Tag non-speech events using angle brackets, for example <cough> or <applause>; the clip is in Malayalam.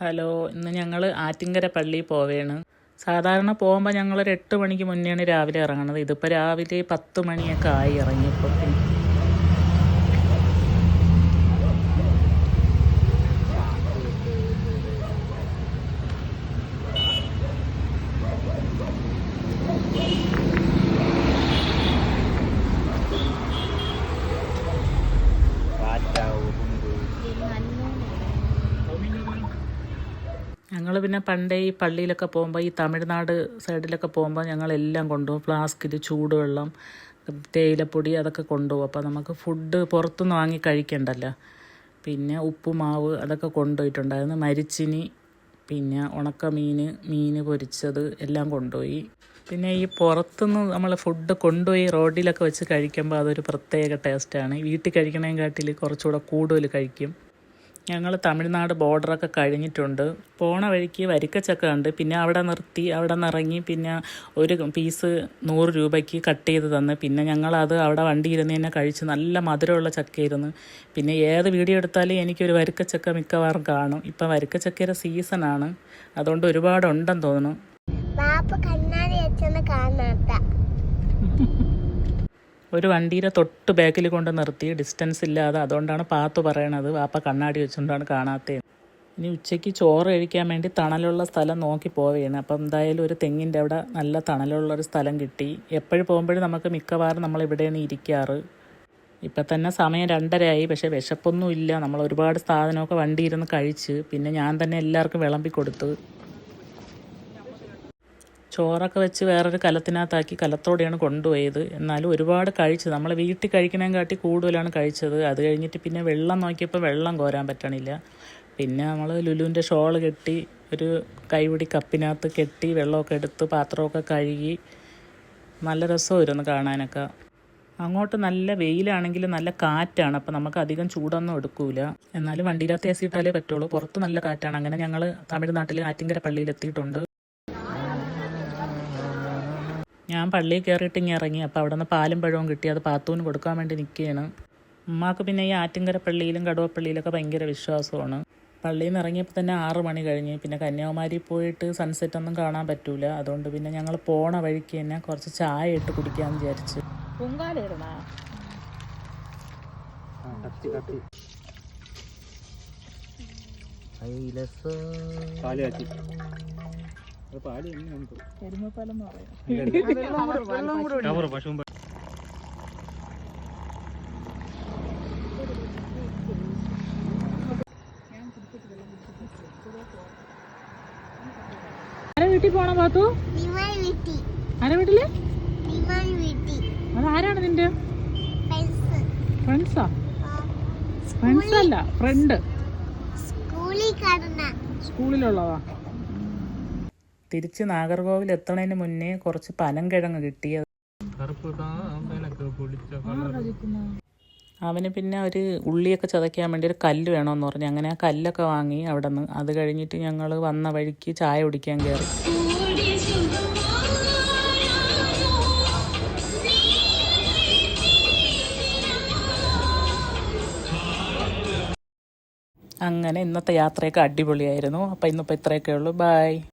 ഹലോ ഇന്ന് ഞങ്ങൾ ആറ്റിങ്കര പള്ളിയിൽ പോവേണ്. സാധാരണ പോകുമ്പോൾ ഞങ്ങളൊരു എട്ട് മണിക്ക് മുന്നെയാണ് രാവിലെ ഇറങ്ങുന്നത് ഇതിപ്പോൾ രാവിലെ പത്ത് മണിയൊക്കെ ആയി ഇറങ്ങിയപ്പോൾ ഞങ്ങൾ പിന്നെ പണ്ടേ ഈ പള്ളിയിലൊക്കെ പോകുമ്പോൾ ഈ തമിഴ്നാട് സൈഡിലൊക്കെ പോകുമ്പോൾ ഞങ്ങളെല്ലാം കൊണ്ടുപോകും. ഫ്ലാസ്കിൽ ചൂടുവെള്ളം തേയിലപ്പൊടി അതൊക്കെ കൊണ്ടുപോകും. അപ്പോൾ നമുക്ക് ഫുഡ് പുറത്തുനിന്ന് വാങ്ങി കഴിക്കണ്ടല്ലോ. പിന്നെ ഉപ്പുമാവ് അതൊക്കെ കൊണ്ടുപോയിട്ടുണ്ടായിരുന്നു. മരിച്ചിനി പിന്നെ ഉണക്കമീൻ മീൻ പൊരിച്ചത് എല്ലാം കൊണ്ടുപോയി. പിന്നെ ഈ പുറത്തുനിന്ന് നമ്മൾ ഫുഡ് കൊണ്ടുപോയി റോഡിലൊക്കെ വെച്ച് കഴിക്കുമ്പോൾ അതൊരു പ്രത്യേക ടേസ്റ്റാണ്. വീട്ടിൽ കഴിക്കണേക്കാട്ടിൽ കുറച്ചുകൂടെ കൂടുതൽ കഴിക്കും. ഞങ്ങൾ തമിഴ്നാട് ബോർഡറൊക്കെ കഴിഞ്ഞിട്ടുണ്ട്. പോണ വഴിക്ക് വരിക്കച്ചക്ക ഉണ്ട് പിന്നെ അവിടെ നിർത്തി അവിടെ നിറങ്ങി ഇറങ്ങി പിന്നെ ഒരു പീസ് നൂറ് രൂപയ്ക്ക് കട്ട് ചെയ്ത് തന്ന്. പിന്നെ ഞങ്ങളത് അവിടെ വണ്ടി ഇരുന്ന് തന്നെ കഴിച്ച് നല്ല മധുരമുള്ള ചക്കയായിരുന്നു. പിന്നെ ഏത് വീഡിയോ എടുത്താലും എനിക്കൊരു വരിക്കച്ചക്ക മിക്കവാറും കാണും. ഇപ്പം വരിക്കച്ചക്കയുടെ സീസണാണ്. അതുകൊണ്ട് ഒരുപാട് ഉണ്ടെന്ന് തോന്നുന്നു കാണാത്ത <laughs> ഒരു വണ്ടിയുടെ തൊട്ട് ബാക്കിൽ കൊണ്ട് നിർത്തി ഡിസ്റ്റൻസ് ഇല്ലാതെ അതുകൊണ്ടാണ് പാത്ത് പറയണത് വാപ്പ കണ്ണാടി വെച്ചുകൊണ്ടാണ് കാണാത്തത് ഇനി ഉച്ചയ്ക്ക് ചോറ് കഴിക്കാൻ വേണ്ടി തണലുള്ള സ്ഥലം നോക്കി പോവുകയാണ് അപ്പം എന്തായാലും ഒരു തെങ്ങിന്റെ അവിടെ നല്ല തണലുള്ള ഒരു സ്ഥലം കിട്ടി. എപ്പോഴും പോകുമ്പോഴും നമുക്ക് മിക്കവാറും നമ്മൾ ഇവിടെയാണ് ഇരിക്കാറ്. ഇപ്പം തന്നെ സമയം രണ്ടരയായി പക്ഷേ വിശപ്പൊന്നും ഇല്ല നമ്മൾ ഒരുപാട് സാധനമൊക്കെ വണ്ടി ഇരുന്ന് കഴിച്ച് പിന്നെ ഞാൻ തന്നെ എല്ലാവർക്കും വിളമ്പി കൊടുത്ത്. ചോറൊക്കെ വെച്ച് വേറൊരു കലത്തിനകത്താക്കി കലത്തോടെയാണ് കൊണ്ടുപോയത്. എന്നാലും ഒരുപാട് കഴിച്ചു. നമ്മൾ വീട്ടിൽ കഴിക്കണേം കാട്ടി കൂടുതലാണ് കഴിച്ചത്. അത് കഴിഞ്ഞിട്ട് പിന്നെ വെള്ളം നോക്കിയപ്പോൾ വെള്ളം കോരാൻ പറ്റണില്ല. പിന്നെ നമ്മൾ ലുലുവിന്റെ ഷോൾ കെട്ടി ഒരു കൈപിടി കപ്പിനകത്ത് കെട്ടി വെള്ളമൊക്കെ എടുത്ത് പാത്രമൊക്കെ കഴുകി നല്ല രസമായിരുന്നു കാണാനൊക്കെ. അങ്ങോട്ട് നല്ല വെയിലാണെങ്കിൽ നല്ല കാറ്റാണ്. അപ്പം നമുക്ക് അധികം ചൂടൊന്നും എടുക്കൂല. എന്നാലും വണ്ടിയിലകത്ത് എ സി ഇട്ടാലേ പറ്റുള്ളൂ. പുറത്ത് നല്ല കാറ്റാണ്. അങ്ങനെ ഞങ്ങൾ തമിഴ്നാട്ടിൽ ആറ്റിങ്കര പള്ളിയിൽ എത്തിയിട്ടുണ്ട് ഞാൻ പള്ളിയിൽ കയറിയിട്ട് ഇങ്ങനെ ഇറങ്ങി. അപ്പോൾ അവിടെ നിന്ന് പാലും പഴവും കിട്ടി. അത് പാത്തൂന് കൊടുക്കാൻ വേണ്ടി നിൽക്കുകയാണ് ഉമ്മാക്ക് പിന്നെ ഈ ആറ്റിങ്കര പള്ളിയിലും കടുവപ്പള്ളിയിലൊക്കെ ഭയങ്കര വിശ്വാസമാണ്. പള്ളിയിൽ നിന്ന് ഇറങ്ങിയപ്പോൾ തന്നെ ആറ് മണി കഴിഞ്ഞ്. പിന്നെ കന്യാകുമാരി പോയിട്ട് സൺസെറ്റ് ഒന്നും കാണാൻ പറ്റൂല. അതുകൊണ്ട് പിന്നെ ഞങ്ങൾ പോണ വഴിക്ക് തന്നെ കുറച്ച് ചായ ഇട്ട് കുടിക്കാമെന്ന് വിചാരിച്ച്. പൊങ്കാലിടണോ വീട്ടിൽ പോണോ പാത്തു? ആരാ വീട്ടി ആരെ വീട്ടിൽ? അത് ആരാണ് നിന്റെ? ഫ്രണ്ട്സ്. ഫ്രണ്ട്സാ? അല്ല ഫ്രണ്ട്. സ്കൂളിലുള്ളതാ. തിരിച്ച് നാഗർകോവിൽ എത്തണതിന് മുന്നേ കുറച്ച് പനം കിഴങ്ങ് കിട്ടി അവന് പിന്നെ ഒരു ഉള്ളിയൊക്കെ ചതയ്ക്കാൻ വേണ്ടി ഒരു കല്ല് വേണമെന്ന് പറഞ്ഞു. അങ്ങനെ ആ കല്ലൊക്കെ വാങ്ങി അവിടെ നിന്ന് അത് കഴിഞ്ഞിട്ട് ഞങ്ങൾ വന്ന വഴിക്ക് ചായ കുടിക്കാൻ കയറി അങ്ങനെ ഇന്നത്തെ യാത്രയൊക്കെ അടിപൊളിയായിരുന്നു. അപ്പോൾ ഇന്നിപ്പോൾ ഇത്രയൊക്കെ ഉള്ളൂ. ബായ്